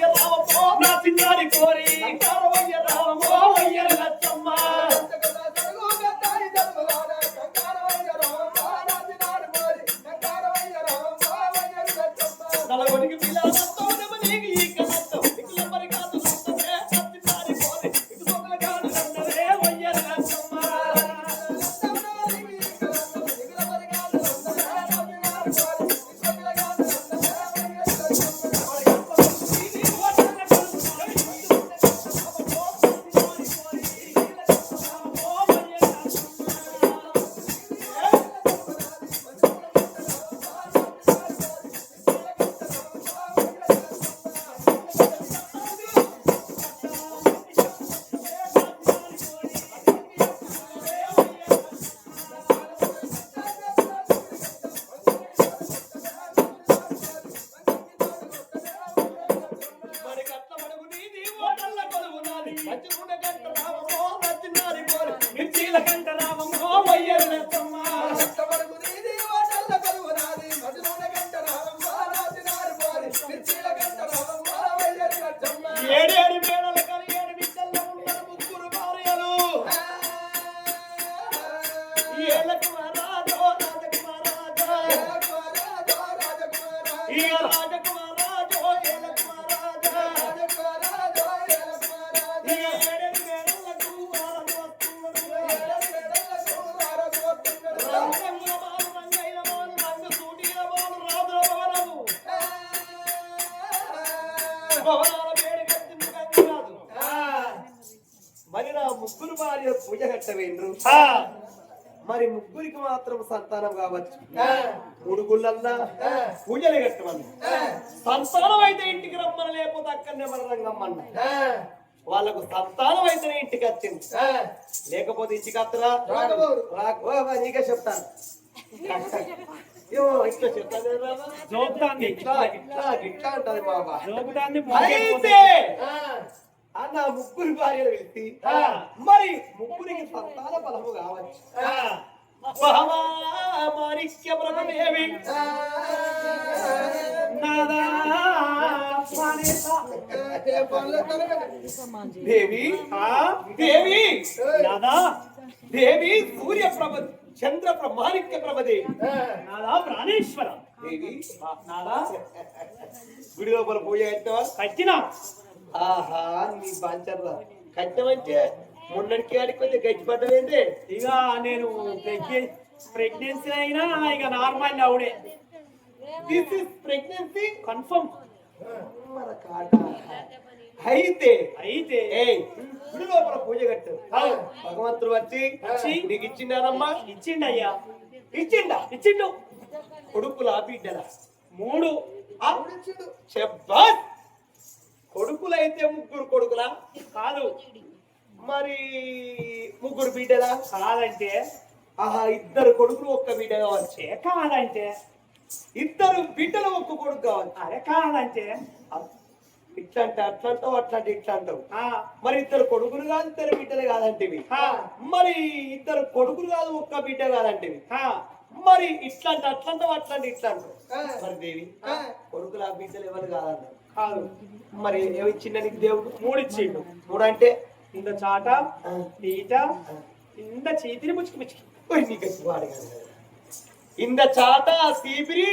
వయ్య రామో నా చిన్నారి కోరి రామో మరి నా ముగ్గురు భార్య పూజ కట్టవేండ్రు మరి ముగ్గురికి మాత్రం సంతానం కావచ్చు. మూడు గుళ్ళల్లా పూజలు కట్టమని సంతానం అయితే ఇంటికి రమ్మని లేకపోతే అక్కడనే మన రంగమ్మన్న వాళ్ళకు సంతానం అయితేనే ఇంటికి వచ్చింది. లేకపోతే ఇంటికి ఓ, నీకే చెప్తాను. ఇట్లా చెప్తాను రామా. జోకుతాంది. ఇట్లా ఇట్లా ఇట్లా అంటది బాబా. అయితే అన్న ముగ్గురు భార్యలు వెళ్తి మరి ముగ్గురికి సంతాన బలము కావచ్చు. మాణిక్య బ్రహ్మదేవి దేవి? దేవి నాదా దేవి సూర్య ప్రభ చంద్ర బ్రహ్మాణిక్య ప్రభదేవి నాదా ప్రాణేశ్వర. దేవి నాదా. గుడి లోపల పూజ కట్టినా? ఆహా నీ బాంచర్రా కట్టమంటే? మొన్నటికి ఆడికి కొంచెం గట్టి పడ్డవేంటి ఇక నేను ప్రెగ్నె- ప్రెగ్నెన్సీ అయినా ఇక నార్మల్ అవుడే దిస్ ఇస్ ప్రెగ్నెన్సీ కన్ఫర్మ్ అయితే అయితే. గుడి లోపల పూజ కట్టు. అవు. భగవంతుడు వచ్చి వచ్చి. నీకు ఇచ్చిండారమ్మా ఇచ్చిండయ్యా. ఇచ్చిండా? ఇచ్చిండు. కొడుకులా బిడ్డలా మూడు? శబ్బాస్! కొడుకులైతే ముగ్గురు కొడుకులా? కాదు. మరి ముగ్గురు బిడ్డలా? కాదంటే? ఆహా ఇద్దరు కొడుకులు ఒక్క బిడ్డ కావచ్చు కాదంటే? ఇద్దరు బిడ్డలు ఒక్క కొడుకు కావచ్చు అరే కాదంటే? ఇట్లా అంటే అట్లా అంటావు అట్లా అంటే ఇట్లా అంటావు మరి ఇద్దరు కొడుకులు కాదు ఇద్దరు బిడ్డలు కాదంటివి. మరి ఇద్దరు కొడుకులు కాదు ఒక్క బిడ్డ కాదంటివి. మరి ఇట్లా అంటే అట్లా అంటావు అట్లా అంటే ఇట్లా అంటావు మరి దేవి కొడుకులు ఆ బిడ్డలు ఎవరు కాదన్నారు కాదు. మరి ఏమి ఇచ్చిండ దేవుడు? మూడు ఇచ్చిండు. మూడు అంటే ఇంత చాట ఆ, ఈట ఇంత చేతిని ముచ్చుకు ముచ్చుకి. ఇంద చాట సీపిరి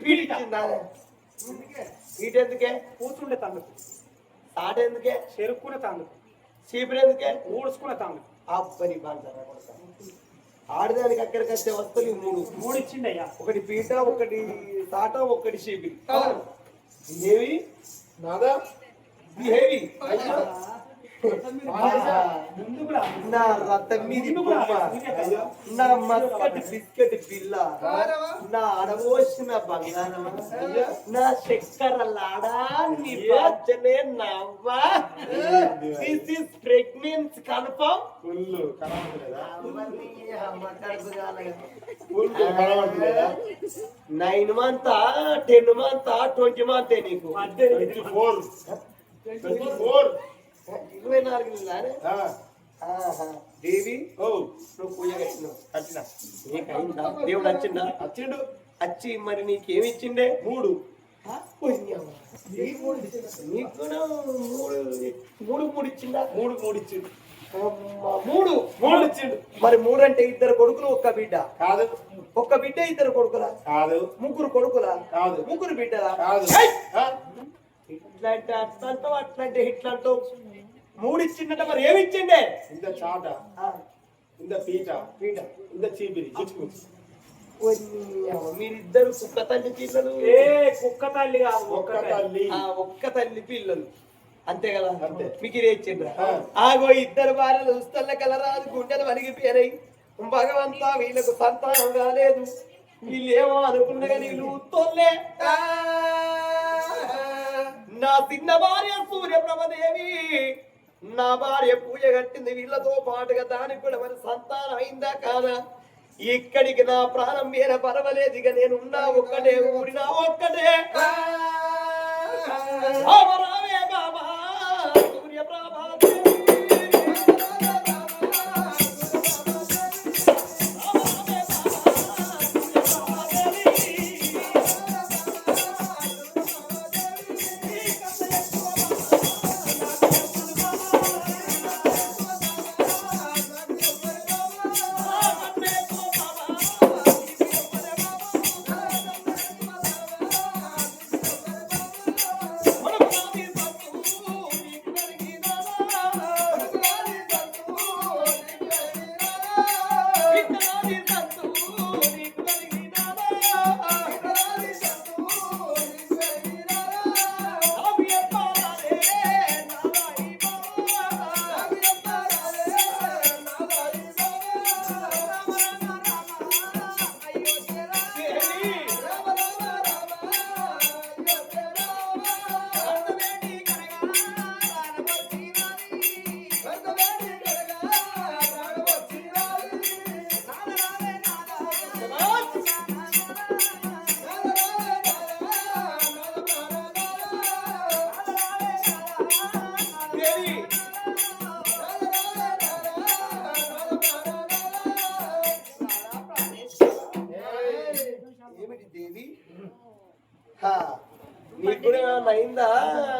పీడిచిందా పీట ఎందుకే? కూర్చుండే తందుకు చాట ఎందుకే? చెరుక్కునే తందుకు సీపిరి ఎందుకే? ఊడ్చుకునే తందుకు అబ్బని బాగా ఆడదానికి అక్కడికి వచ్చే వస్తువులు మూడు. మూడు ఇచ్చిండయ్యా. ఒకటి పీట ఒకటి తాట ఒకటి షీపిరి ఏవి? నాదా? నా రథం మీది నా మస్కట్ బిస్కెట్ పిల్ల నా అడవోసిన బంగారం. నా చక్కెర లాడా నీ బాధ్యనే నవ్వా. This is pregnancy confirm full nine month ten month twenty month నీకు? ట్వంటీ ఫోర్ ట్వంటీ ఫోర్ ఇరవై నాలుగు. దేవి? ఓ నువ్వు పూజ కట్టినావు కట్టిన నీకైందా దేవుడు వచ్చిందా వచ్చిండు వచ్చి మరి నీకేమి ఇచ్చిండే మూడు నీకు మూడు మూడు. మూడు ఇచ్చిందా మూడు మూడు ఇచ్చిండు మూడు. మూడు. ఇచ్చిండు మరి మూడు అంటే ఇద్దరు కొడుకులు ఒక్క బిడ్డ? కాదు. ఒక్క బిడ్డ ఇద్దరు కొడుకులా? కాదు. ముగ్గురు కొడుకులా? కాదు. ముగ్గురు బిడ్డలా? కాదు. ఏయ్! ఆ? ఇట్లా అంటే అట్లా అంటావు అట్లా అంటే ఇట్లా అంటావు మూడు ఇచ్చిందట మరి ఏమి ఇచ్చిండే ఇంత చాట. ఇంత పీట. బిడ్డ ఇంత చీపిరి. చిచ్చుకు మీరిద్దరు కుక్క తల్లి పిల్లలు. ఏ కుక్క తల్లి కాదు ఒక్క తల్లి. ఒక్క తల్లి పిల్లలు. అంతే కదా. మీకు ఇదే ఇచ్చిండ్రా. ఆగో ఇద్దరు భార్యలు ఉస్తల్ల కలరాదు గుండెలు వణిగిపోయినాయి. భగవంతా వీళ్ళకు సంతానం కాలేదు వీళ్ళేమో అనుకున్నగా నీళ్ళు తోల్లే నా చిన్న భార్య సూర్యప్రభదేవి నా భార్య పూజ కట్టింది వీళ్ళతో పాటుగా దానికి కూడా మరి సంతానం అయిందా కాదా? ఇక్కడికి నా ప్రాణం మీద పర్వాలేదు ఇక నేను ఉన్నా ఒక్కటే ఊరినా ఒక్కటే. బాబా సూర్యప్రభాదేవి ఏమిటి అయిందా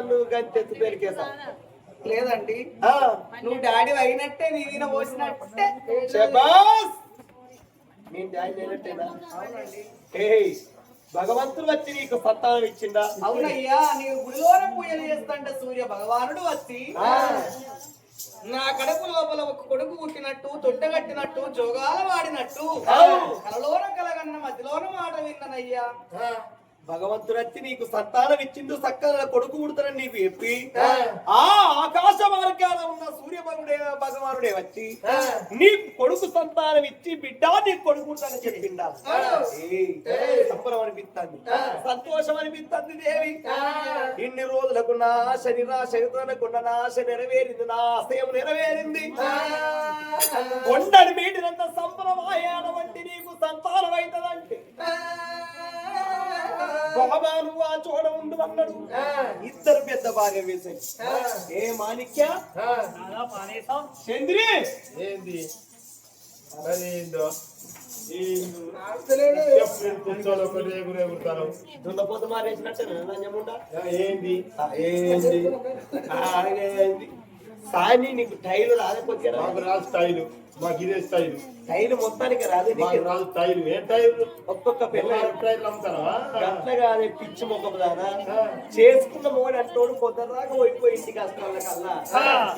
నువ్వు గంటెత్తు పెరికేసా లేదండి. నువ్వు డాడీ అయినట్టే నీ వీణ పోసినట్టే. శబాస్! మీ డాడీ ఏయ్ భగవంతుడు వచ్చి నీకు సంతానం ఇచ్చిందా అవునయ్యా నీవు గుడిలోన పూజలు చేస్తుంటే సూర్య భగవానుడు వచ్చి నా కడుపు లోపల ఒక కొడుకు పుట్టినట్టు తొట్టగట్టినట్టు జోగాల వాడినట్టు. కలలోన కలగన్న మధ్యలోన మాట విన్ననయ్యా? భగవంతుడు వచ్చి నీకు సంతానం ఇచ్చిండు సక్కల కొడుకు పుడతానని నీకు చెప్పి ఆ. ఆకాశ మార్గాన ఉన్న సూర్య భగవానుడే భగవానుడే వచ్చి. నీకు కొడుకు సంతానం ఇచ్చి బిడ్డ నీకు కొడుకు పుడతానని చెప్పిండా. సంబరం అనిపిస్తుంది సంతోషం అనిపిస్తుంది దేవి. ఇన్ని రోజులకు నా ఆశ నిరాశ ఎదురనుకున్న నా ఆశ నెరవేరింది నా ఆశయం నెరవేరింది. కొండని మీటినంత సంబరమాయాల వంటి నీకు సంతానం అవుతుందంటే బాబా నువ్వు ఆ చూడ ఉండు అన్నాడు. ఇద్దరు పెద్ద బాగా వేశాయి ఏ మాణిక్య? చంద్రి! ఏంది? మరి ఏందో? ఏందో? సాని నీకు టైలు రాకపోతే మాకు రాదు స్టైలు మాకు ఇదే స్టైలు టైలు మొత్తానికి రాదు మాకు నీకు రాదు స్టైలు ఏ టైలు? ఒక్కొక్క పిల్ల టైర్లు అమ్ముతారా? గట్ల కాదే పిచ్చి ముఖం దానా? చేసుకున్న మొగడు అంటోడు పొద్దుదాకా పోయిపోయి ఇంటికి కల్లా.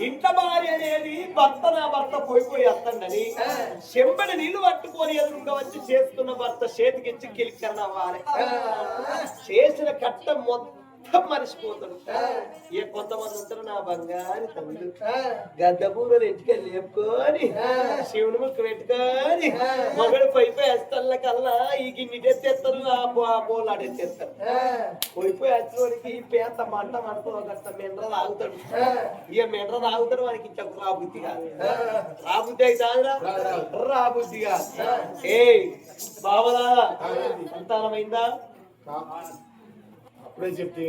ఇంట్లో భార్య అనేది భర్త నా భర్త పోయిపోయి వస్తుండని. చెంబడి నీళ్ళు పట్టుకొని ఎదురుగా వచ్చి చేసుకున్న భర్త చేతికిచ్చి కిలికరణ అవ్వాలి చేసిన కట్ట మొత్తం మర్చిపోతాడు ఏ కొంతమంది ఉంటారు నా బంగారు తమ్ముడు గద్ద పూరలు లేపుకొని శివుని ముక్కు పెట్టుకొని మొగడు పోయిపోయి వేస్తల్ల కల్లా ఈ గిన్నె ఎత్తేస్తారు ఆ బో- ఆ బోల్ ఆడెత్తేస్తారు పోయిపోయి వచ్చినోడికి పేంత మంట మంట ఒక మెండ్ర తాగుతాడు. ఇక మెండ్ర తాగుతాడు వానికి ఇంకా రాబుద్ధి కాదు రాబుద్ధి అయితే రాబుద్ధి కాదు ఏ బాబలా సంతానమైందా అప్పుడే చెప్తే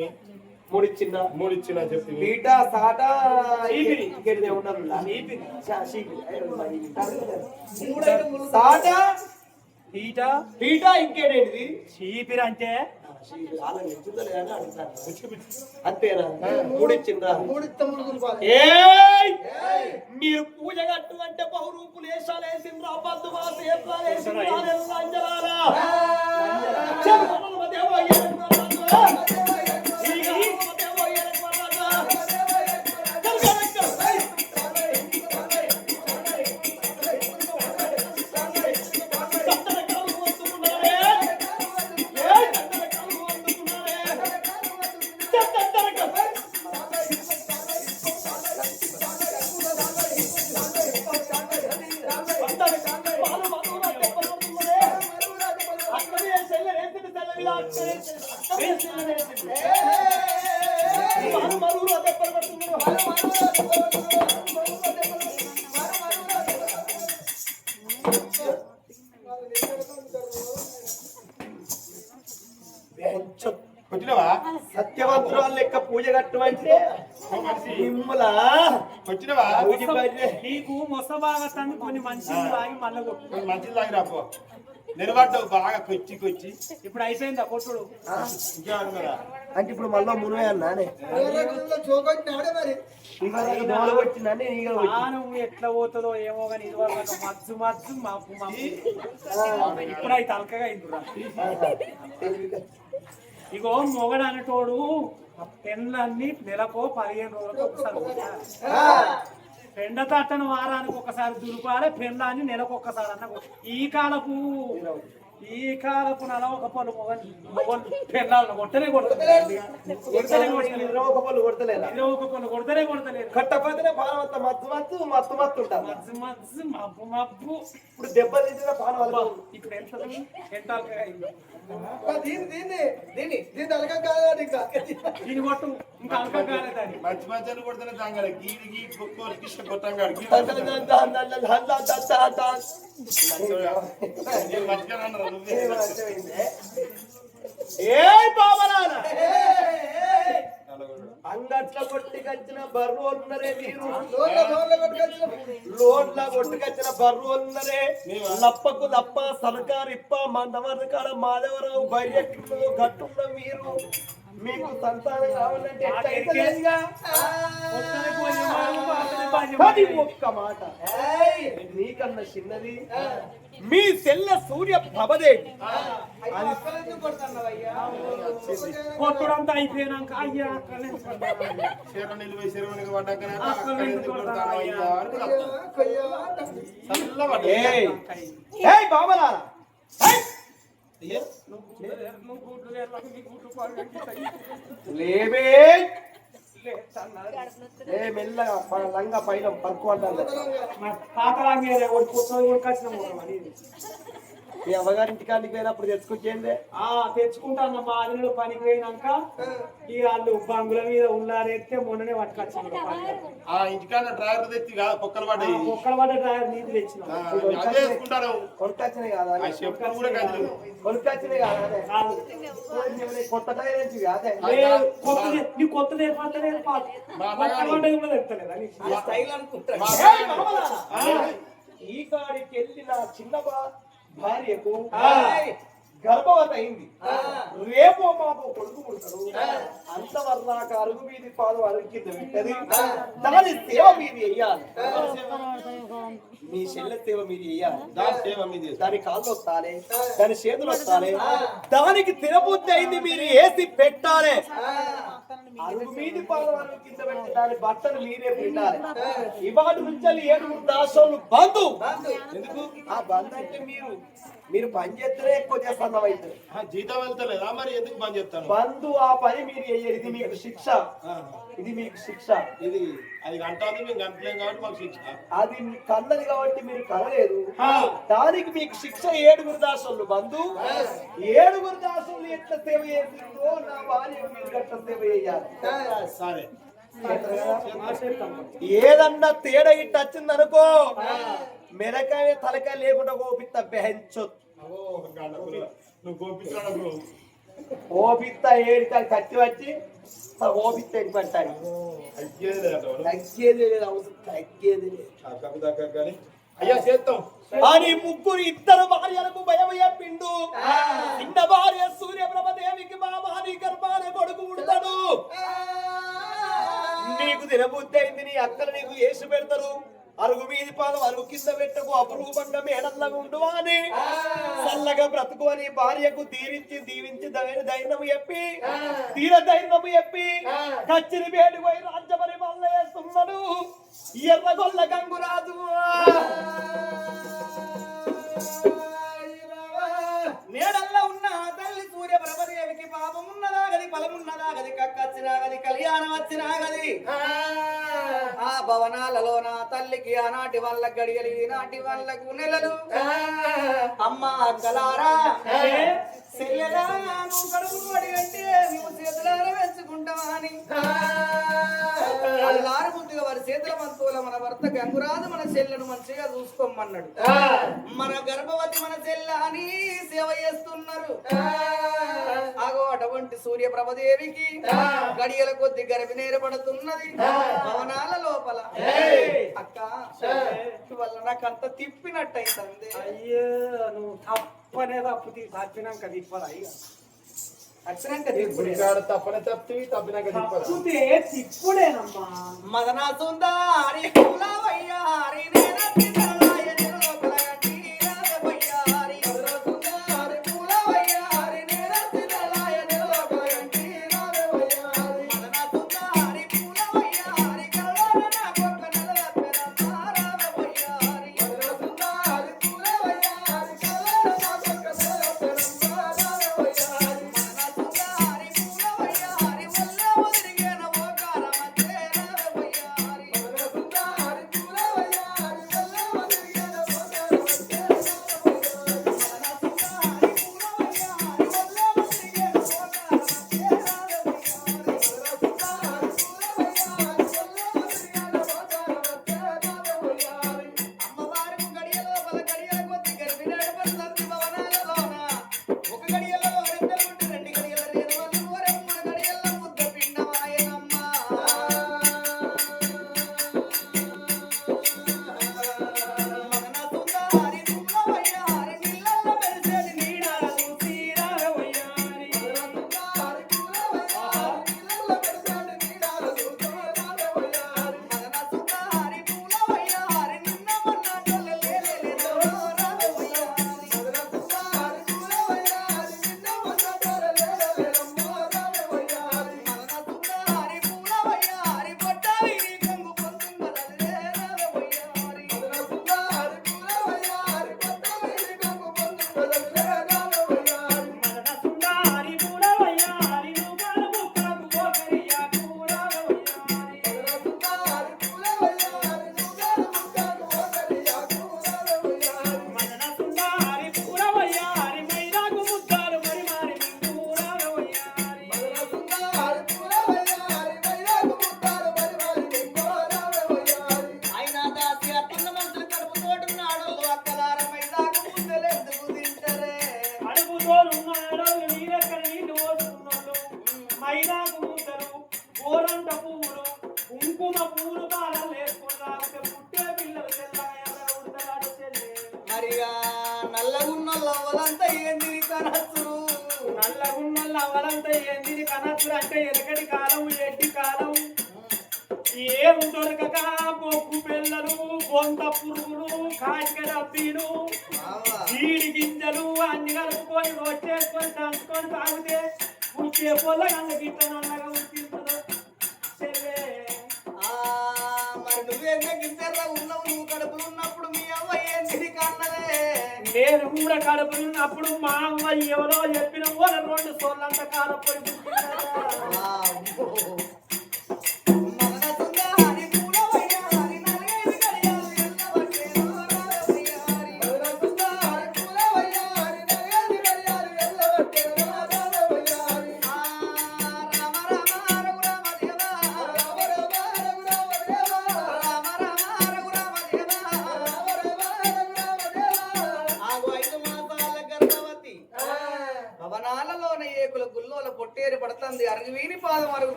మూడిచ్చిందా? మూడు ఇచ్చిన చెప్తే బీట సాట. ఇంకేది ఇది. సాట? ఈట బీట ఇంకేడేంటిది చీపిరి అంటే? అంతేనా మూడు ఇచ్చిండ్రా మూడు! మీరు పూజ కట్టు అంటే బహురూపులు వేషాలు వేసిండ్రా బంధువా సేత్రాలు వేసిండ్రా వచ్చినవా సత్యవంతురాలు లెక్క పూజ కట్టమంటే వచ్చినవా నీకు మొస బాగా కొన్ని మంచిగా తాగి మళ్ళీ పో. నిలబడ్డావు బాగా కొచ్చి కొచ్చి. ఇప్పుడు అయిపోయిందా? కొట్టుడు అంటే ఇప్పుడు మళ్ళా మునవే అన్నానే ఎట్లా పోతుందో ఏమో కానీ ఇది వరకు మజ్జు మజ్జు మాపు మాపు ఇప్పుడు అయి తలకగా అయిందిరా. ఇగో మొగడు అనేటోడు పెన్లన్నీ నెలకో పదిహేను రోజులకు ఒకసారి. పెండ తట్టను వారానికి ఒకసారి దులుపాలి పెన్లాన్ని నెలకు ఒక్కసారి అన్న ఈ కాలపు ఈ కాలపు నెల ఒక మొగలు పెన్లాలను కొట్టనే కొడతలేదు. కొడతనే కొడతలేదు. ఇరవై ఒక పళ్ళు కొడతలేదా? ఇరవై ఒక పలు కొడతనే కొడతలేదు. కట్టపోతేనే పానవంత మత్తు మత్తు మత్తు మత్తు ఉంటారు. మజ్జు మజ్జు మబ్బు మబ్బు. ఇప్పుడు దెబ్బ తీసిన వాళ్ళు ఇప్పుడు ఎంత ఎంత అయిందో. దీన్ని దీన్ని దీన్ని దీన్ని అలక కాదు ఇంకా. దీని కొట్టు. ఇంకా అలకగా కాలేదని మంచి మంచి అని కొడుతున్న తంగాడు గీడి గీ కొట్టుకోరు కిష్ట కొట్టంగాడు. నేను మంచిగా అన్నారు నువ్వే ఏ బాబరానా అంగట్ల కొట్టుకొచ్చిన బర్రోలున్నరే మీరు. లోడ్ల కొట్టుకొచ్చిన బర్రోలున్నరే లప్పకు లప్ప సర్కార్ ఇప్ప మందవర్కాడ మాధవరావు బయటెట్లు గట్టున్న మీరు. మీకు సంతానం కావాలంటే అది. ఒక్క మాట. నీకన్నా చిన్నది? మీ సెల్ల సూర్య ప్రభదేవి కొట్టుడంతా అయిపోయినాక అయ్యా బాబలారా. లేవే. ఏ మెల్లగా లంగా పైన పరుకు అంటారు మా పాతలాంగే మీ అమ్మగారింటి కాడికి పోయినప్పుడు తెచ్చుకొచ్చేయండి ఆ తెచ్చుకుంటాను మా అల్లుడు పనికి పోయినాక ఈ వాళ్ళు బంగుల మీద ఉన్నారెత్తే మొన్ననే పట్టుకొచ్చాను ఆ ఇంటికాడ డ్రైవర్ తెచ్చి కాదు ఒక్కడ పడ్డ డ్రైవర్ నీళ్ళు తెచ్చిన కొనుకొచ్చినాయి కదా? ఆ చెప్పు కూడా కదిలి. కొనుకొచ్చినాయి కదా? కొత్త టైర్ ఏంటి కొత్తది నీ కొత్త కూడా తెస్తలేదా? స్టైల్ బాబలారా! ఈ కాడికి వెళ్ళిన చిన్న బా- భార్యకు! గర్భవతి అయింది. రేపో మాపో కొడుకు పుడతాడు. అంతవరదాకా అరుగు మీది పాలు అరుగు పెట్టది. దాని సేవ మీది వెయ్యాలి మీ చెల్లె సేవ మీది వెయ్యాలి దాని సేవ మీద దాని కాళ్ళు వస్తాలే దాని చేతులు వస్తాలే. దానికి తినబుద్ధి అయింది మీరు వేసి పెట్టాలి. అరుగు మీది అరుగు కింద పెట్టి దాని బట్టలు మీరే పెట్టాలి. ఇవాటి నుంచి ఏడుగురు దాసోళ్ళు బంధు. ఎందుకు? ఆ బంధు అంటే మీరు మీరు పని చేస్తేనే ఎక్కువ చేస్తాం అయితే. ఆ, జీతం వెళ్తలేదా మరి? ఎందుకు పని చెప్తాను బంధు ఆ పని మీరు ఇది మీకు శిక్ష. ఇది మీకు శిక్ష. ఇది అది గంటాది మేము గంటలేం కాబట్టి మాకు శిక్ష. అది కన్నది కాబట్టి మీరు కనలేదు. దానికి మీకు శిక్ష ఏడుగురు దాసులు బంధు. ఏడుగురు దాసులు ఎట్లా సేవ చేసిందో నా భార్య మీరు గట్ల సేవ సరే ఏదన్నా తేడా ఇట్ట వచ్చిందనుకో మెరకాయ తలకాయ లేకుండా కోపిత్త బెహంచొద్దు ఓపిత్త ఏడికాయ కత్తి వచ్చి ఓపిత్త ఎడి పట్టాలి అయ్యేది లేదు అటు. తగ్గేది లేదు అవసరం తగ్గేది లేదు. అయ్యా చేస్తాం అని ముగ్గురు ఇద్దరు భార్యలకు భయం చెప్పిండు చిన్న భార్య సూర్యప్రభదేవికి అయింది నీ అక్కలు నీకు వేసి పెడతారు. అరుగు మీది పాదం అరుగు కింద పెట్టకు అపురూపంగా మేడల్లాగా ఉండు అని. చల్లగా బ్రతుకు అని భార్యకు దీవించి దీవించి ధైర్య ధైర్యం చెప్పి తీర ధైర్యం చెప్పి కచ్చిని వేడి పోయి రాజ్యపరి వల్ల వేస్తున్నాడు. ఎర్రగొల్ల గంగురాజు. బలమున్నదా గది కక్కచ్చినా గది కళ్యాణం వచ్చినా గది ఆ భవనాలలో నా తల్లికి ఆనాటి వాళ్ళ గడియలు ఈనాటి వాళ్ళకు నెలలు అమ్మ అక్కలారా. అంటే చేతులారా అని ముద్దుగా వారి చేతుల మన భర్త గంగురాజు మన చెల్లెను మంచిగా చూసుకోమన్నాడు. మన గర్భవతి మన చెల్ల అని సేవ చేస్తున్నారు. ఆగో అటువంటి సూర్య ప్రభదేవికి గడియల కొద్ది గర్భి నేరపడుతున్నది భవనాల లోపల. అక్క వల్ల నాకు అంత తిప్పినట్టయితుంది. అయ్యో నువ్వు తప్పనే తప్పు తీ- తప్పినాక తిప్పదా ఇక. వచ్చినాక తిప్పుడే. గుడికాడ తప్పనే తప్పి తప్పినాక మరిగా నల్లగున్న లవ్వలంతా ఏంది కనచ్చురు నల్లగున్నల్ల అవలంతా ఏంది కనత్తులు అంటే ఎనకటి కాలం ఎడ్డి కాలం. ఏం దొరకక బొగ్గు పిల్లలు బొంత పురుగులు కాటిక డబ్బీలు జీడి గింజలు అన్ని కలుపుకొని రొట్టేసుకొని దంచుకొని తాగితే పుట్టే పొల్ల కళ్ళ గిట్ట నల్లగా ఉడికిందో. నేను కూడా కడుపు ఉన్నప్పుడు కూడా మా అమ్మ ఎవరో చెప్పిన వాళ్ళ రెండు సోళ్ళంత కారపోయి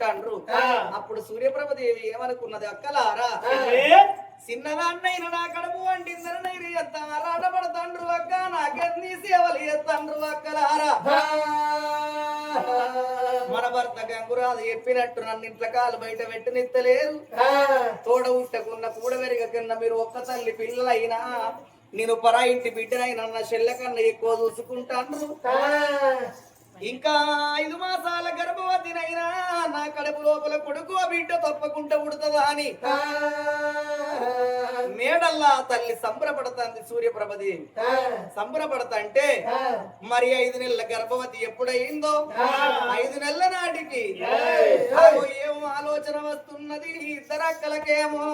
అక్కలు చూసుకుంటాండ్రు అప్పుడు సూర్యప్రభ దేవి ఏమనుకున్నది? అక్కలారా చిన్నదాన్నైన నా కడుపు వండిందరనైరి ఎత్త ఆరాటపడతాండ్రు అక్క నాకెన్ని సేవలు ఎత్తాండ్రు అక్కలారా? మన భర్త గంగురాజు చెప్పినట్టు నన్ను ఇంట్లో కాలు బయట పెట్టనిత్తలేదు తోడ ఉట్టకున్న కూడ వెరగకున్న మీరు ఒక్క తల్లి పిల్లలైనా నేను పరా ఇంటి బిడ్డనైనా నా చెల్లె కన్నా ఎక్కువ చూసుకుంటాను ఇంకా ఐదు మాసాల గర్భవతినైనా నా కడుపు లోపల కొడుకు ఆ బిడ్డ తప్పకుండా ఉడుతుందా అని. మేడల్లా తల్లి సంబరపడతాంది సూర్యప్రభదేవి సంబరపడతంటే మరి ఐదు నెలల గర్భవతి ఎప్పుడయిందో? ఐదు నెలల నాటికి. ఏమో ఆలోచన వస్తున్నది ఇద్దరు అక్కలకేమో.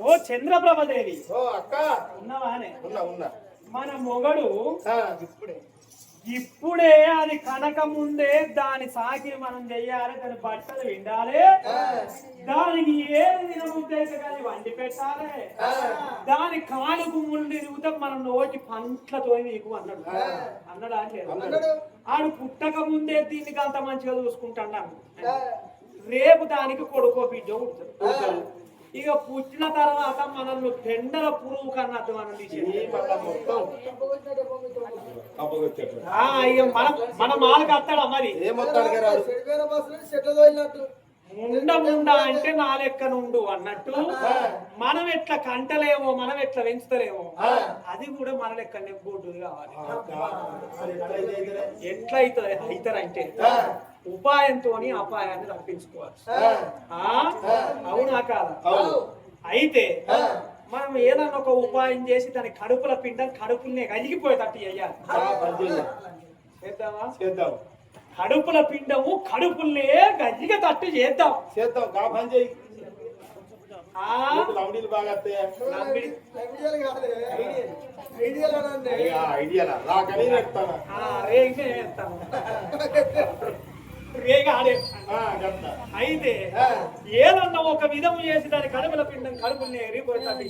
ఓ చంద్రప్రభదేవి. ఓ అక్క. ఉన్నవానే ఉన్నా ఉన్నా. మన మొగడు ఇప్పుడే. అది కనక ముందే దాని సాకి మనం చెయ్యాలి దాని బట్టలు విండాలి. దానికి ఏది తినబుద్ధైతే కానీ వండి పెట్టాలి. దాని కాలుకు ముళ్ళు తిరుగుతా మనం నోటి పంట్లతో నీకు అన్నాడు అన్నాడా లేదు. ఆడు పుట్టక ముందే దీనికి అంత మంచిగా చూసుకుంటాడు రేపు దానికి కొడుకో బిడ్డ ఇక పుట్టిన తర్వాత మనల్ని పెండల పురుగు కన్నట్టు మనం ఇక మన మన మాలకు అత్తాడా మరి? ముండ ముండ అంటే నా లెక్క నుండు అన్నట్టు మనం ఎట్లా కంటలేమో మనం ఎట్లా పెంచుతలేమో అది కూడా మన లెక్క నెబ్బోడ్డు కావాలి. ఎట్లా అవుతుంది అవుతారంటే ఉపాయంతో అపాయాన్ని తప్పించుకోవాలి ఆ? అవునా కాదా? అవును. అయితే మనం ఏదన్నా ఒక ఉపాయం చేసి దాని కడుపుల పిండం కడుపుల్ని చేద్దామా? చేద్దాం. కడుపుల పిండము కడుపుల్నే గజ్జిగ తట్టు చేద్దాం. చేద్దాం. కా పని చేయి లౌడీలు బాగా వస్తాయా? నమ్మిడి. అయ్యా, ఐడియాలా రాకని పెడతాను ఆ, రేగితే వేస్తాను రేగి ఆడేస్తాను ఆ, చెప్తా అయితే ఏదన్నా ఒక విధం చేసి దాని కడుపుల పిండం కడుపుల్ని ఎరిగిపోతాడు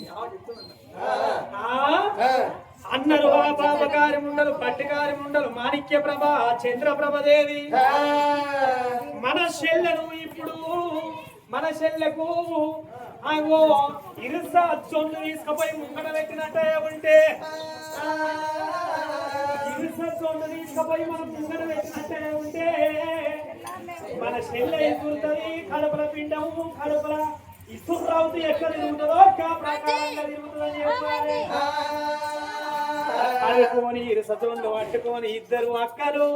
అన్నరు ఆ పాపకారి ముండలు పట్టికారి ముండలు మాణిక్య ప్రభ చంద్ర ప్రభదేవి మన చెల్లెను ఇప్పుడు మన చెల్లెకు అగో ఇరుస చొండు తీసుకుపోయి ముంగడ పెట్టినట్టే ఉంటే. ఇరుస చొండు తీసుకుపోయి మనం ముంగడ పెట్టినట్టే ఉంటే. మన చెల్లె ఎదురుతుంది కడుపుల పిండము కడుపుల ఇసురావుతూ ఎక్కడ తిరుగుతుందో ప్రకారంగా తిరుగుతుందని చెప్పాలి. పట్టుకొని ఇద్దరు అక్కలు.